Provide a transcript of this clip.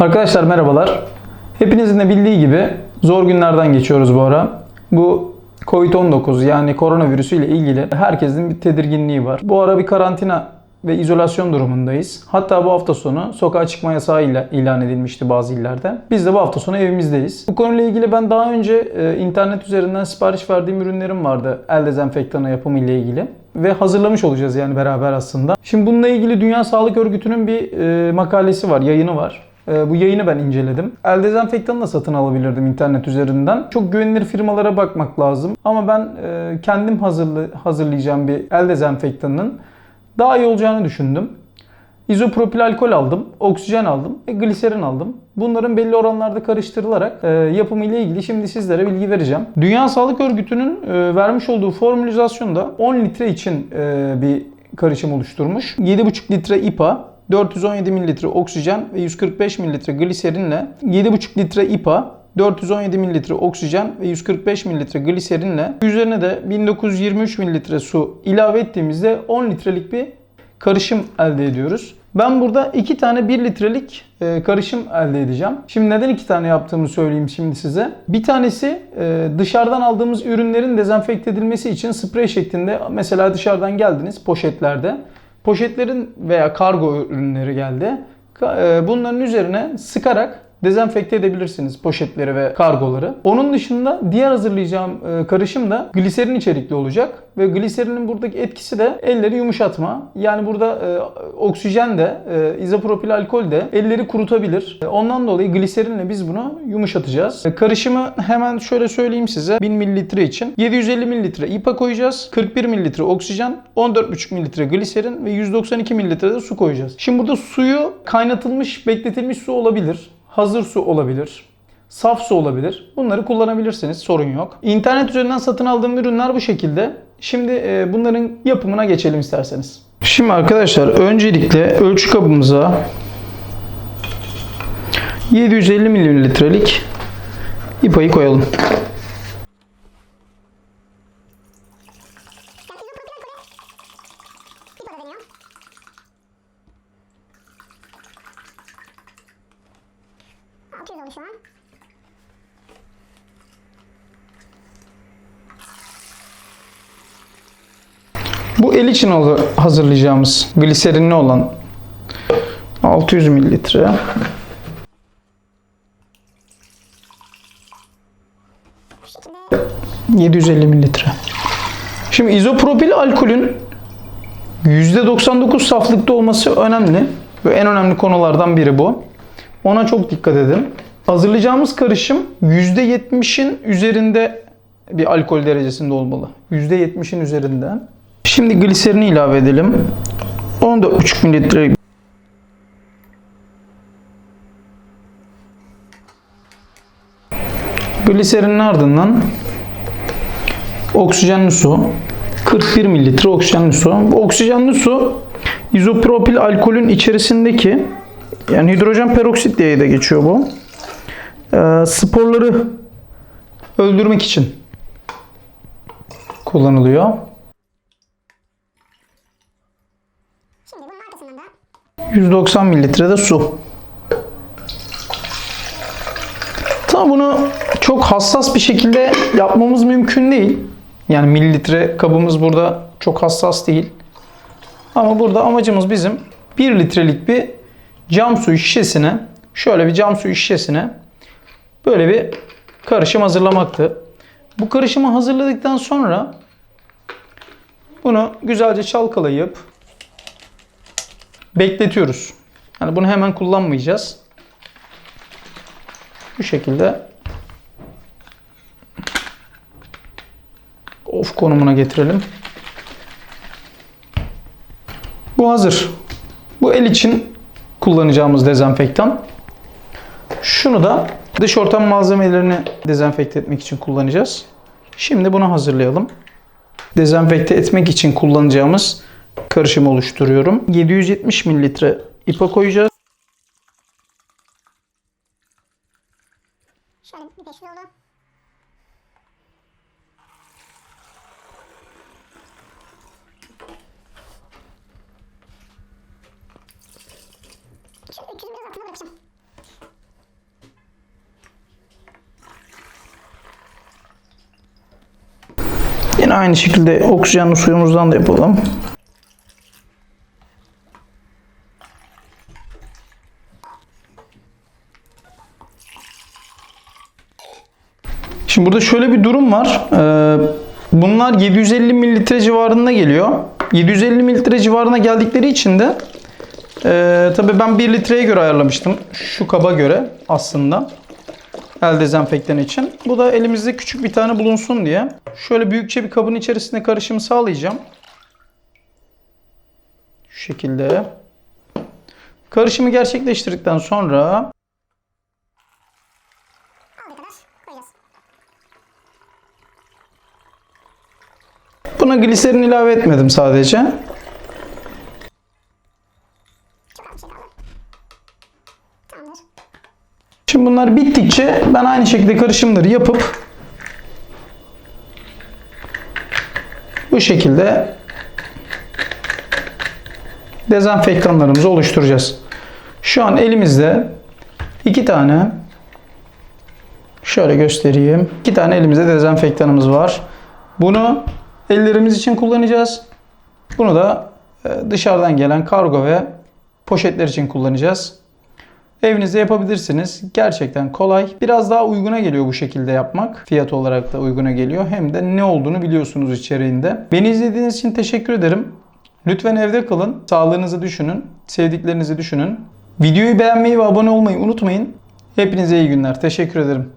Arkadaşlar merhabalar. Hepinizin de bildiği gibi zor günlerden geçiyoruz bu ara. Bu Covid-19 yani koronavirüsü ile ilgili herkesin bir tedirginliği var. Bu ara bir karantina ve izolasyon durumundayız. Hatta bu hafta sonu sokağa çıkma yasağı ilan edilmişti bazı illerde. Biz de bu hafta sonu evimizdeyiz. Bu konuyla ilgili ben daha önce e, internet üzerinden sipariş verdiğim ürünlerim vardı. El dezenfektanı yapımı ile ilgili. Ve hazırlamış olacağız yani beraber aslında. Şimdi bununla ilgili Dünya Sağlık Örgütü'nün bir e, makalesi var, yayını var. E, bu yayını ben inceledim. El dezenfektanı da satın alabilirdim internet üzerinden. Çok güvenilir firmalara bakmak lazım. Ama ben e, kendim hazırlayacağım bir el dezenfektanının daha iyi olacağını düşündüm. İzopropil alkol aldım, oksijen aldım ve gliserin aldım. Bunların belli oranlarda karıştırılarak e, yapımı ile ilgili şimdi sizlere bilgi vereceğim. Dünya Sağlık Örgütü'nün e, vermiş olduğu formülizasyonda 10 litre için e, bir karışım oluşturmuş. 7,5 litre IPA, 417 mililitre oksijen ve 145 mililitre gliserinle 7,5 litre IPA, 417 mililitre oksijen ve 145 mililitre gliserinle üzerine de 1923 mililitre su ilave ettiğimizde 10 litrelik bir karışım elde ediyoruz. Ben burada iki tane 1 litrelik e, karışım elde edeceğim. Şimdi neden iki tane yaptığımı söyleyeyim şimdi size. Bir tanesi e, dışarıdan aldığımız ürünlerin dezenfekte edilmesi için sprey şeklinde mesela dışarıdan geldiniz poşetlerde. Poşetlerin veya kargo ürünleri geldi. E, Bunların üzerine sıkarak dezenfekte edebilirsiniz poşetleri ve kargoları. Onun dışında diğer hazırlayacağım e, karışım da gliserin içerikli olacak ve gliserinin buradaki etkisi de elleri yumuşatma. Yani burada e, oksijen de e, izopropil alkol de elleri kurutabilir. E, Ondan dolayı gliserinle biz bunu yumuşatacağız. E, Karışımı hemen şöyle söyleyeyim size. 1000 mililitre için 750 mililitre IPA koyacağız. 41 mililitre oksijen, 14,5 mililitre gliserin ve 192 mililitre de su koyacağız. Şimdi burada suyu kaynatılmış, bekletilmiş su olabilir hazır su olabilir, saf su olabilir. Bunları kullanabilirsiniz, sorun yok. İnternet üzerinden satın aldığım ürünler bu şekilde. Şimdi e, bunların yapımına geçelim isterseniz. Şimdi arkadaşlar öncelikle ölçü kabımıza 750 mililitrelik ipayı koyalım. Oldu şu an. Bu el için hazırlayacağımız gliserinli olan 600 mililitre. Bu şekilde 750 mililitre. Şimdi izopropil alkolün %99 saflıkta olması önemli. Ve en önemli konulardan biri bu. Ona çok dikkat edin. Hazırlayacağımız karışım %70'in üzerinde bir alkol derecesinde olmalı. %70'in üzerinde. Şimdi gliserini ilave edelim. 14,5 mililitre Gliserinin ardından oksijenli su 41 mililitre oksijenli su. Bu oksijenli su izopropil alkolün içerisindeki yani hidrojen peroksit diye de geçiyor bu. Ee, sporları öldürmek için kullanılıyor. şimdi bunun da 190 mililitre de su. Tabi bunu çok hassas bir şekilde yapmamız mümkün değil. Yani mililitre kabımız burada çok hassas değil. Ama burada amacımız bizim 1 litrelik bir cam su şişesine, şöyle bir cam su şişesine böyle bir karışım hazırlamaktı. Bu karışımı hazırladıktan sonra bunu güzelce çalkalayıp bekletiyoruz. Yani bunu hemen kullanmayacağız. Bu şekilde off konumuna getirelim. Bu hazır. Bu el için kullanacağımız dezenfektan. Şunu da dış ortam malzemelerini dezenfekte etmek için kullanacağız. Şimdi bunu hazırlayalım. Dezenfekte etmek için kullanacağımız karışımı oluşturuyorum. 770 mililitre ipa koyacağız. şöyle bir 500 oldu. Şu 300'ü Aynı şekilde oksijenli suyumuzdan da yapalım. Şimdi burada şöyle bir durum var. Ee, bunlar 750 mililitre civarında geliyor. 750 mililitre civarına geldikleri için de ee, tabii ben 1 litreye göre ayarlamıştım. Şu kaba göre aslında. El dezenfektanı için. Bu da elimizde küçük bir tane bulunsun diye. Şöyle büyükçe bir kabın içerisinde karışımı sağlayacağım. Şu şekilde. Karışımı gerçekleştirdikten sonra buna gliserin ilave etmedim sadece. Şimdi bunlar bittikçe ben aynı şekilde karışımları yapıp bu şekilde dezenfektanlarımızı oluşturacağız. Şu an elimizde iki tane şöyle göstereyim. İki tane elimizde dezenfektanımız var. Bunu ellerimiz için kullanacağız. Bunu da e, dışarıdan gelen kargo ve poşetler için kullanacağız. Evinizde yapabilirsiniz. Gerçekten kolay. Biraz daha uyguna geliyor bu şekilde yapmak. Fiyat olarak da uyguna geliyor. Hem de ne olduğunu biliyorsunuz içeriğinde. Beni izlediğiniz için teşekkür ederim. Lütfen evde kalın. Sağlığınızı düşünün. Sevdiklerinizi düşünün. Videoyu beğenmeyi ve abone olmayı unutmayın. Hepinize iyi günler. Teşekkür ederim.